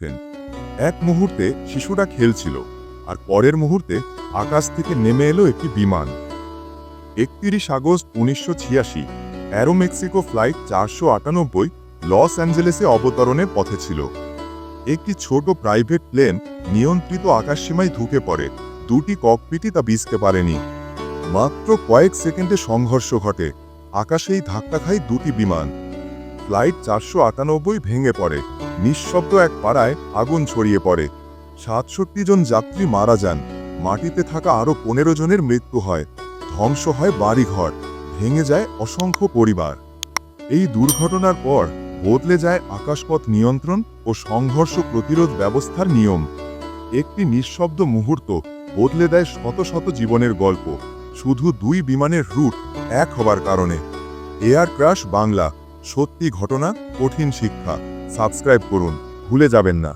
Second এক মুহূর্তে শিশুরা খেলছিল আর পরের মুহূর্তে আকাশ থেকে নেমে এলো একটি বিমান। একত্রিশ আগস্ট উনিশশো ছিয়াশি অ্যারো মেক্সিকো ফ্লাইট চারশো আটানব্বই লস অ্যাঞ্জেলেসে অবতরণের পথে ছিল। একটি ছোট প্রাইভেট প্লেন নিয়ন্ত্রিত আকাশসীমায় ঢুকে পড়ে। দুটি ককপিটি তা বিজতে পারেনি। মাত্র কয়েক সেকেন্ডে সংঘর্ষ ঘটে। আকাশেই ধাক্কা খায় দুটি বিমান। ফ্লাইট চারশো আটানব্বই ভেঙে পড়ে। নিঃশব্দ এক পাড়ায় আগুন ছড়িয়ে পড়ে। সাতষট্টি জন যাত্রী মারা যান। মাটিতে থাকা আরও পনেরো জনের মৃত্যু হয়। ধ্বংস হয় বাড়িঘর। ভেঙে যায় অসংখ্য পরিবার। এই দুর্ঘটনার পর বদলে যায় আকাশপথ নিয়ন্ত্রণ ও সংঘর্ষ প্রতিরোধ ব্যবস্থার নিয়ম। একটি নিঃশব্দ মুহূর্ত বদলে দেয় শত শত জীবনের গল্প। শুধু দুই বিমানের রুট এক হবার কারণে। Air crash Bangla. সত্যি ঘটনা, কঠিন শিক্ষা। সাবস্ক্রাইব করুন ভুলে যাবেন না।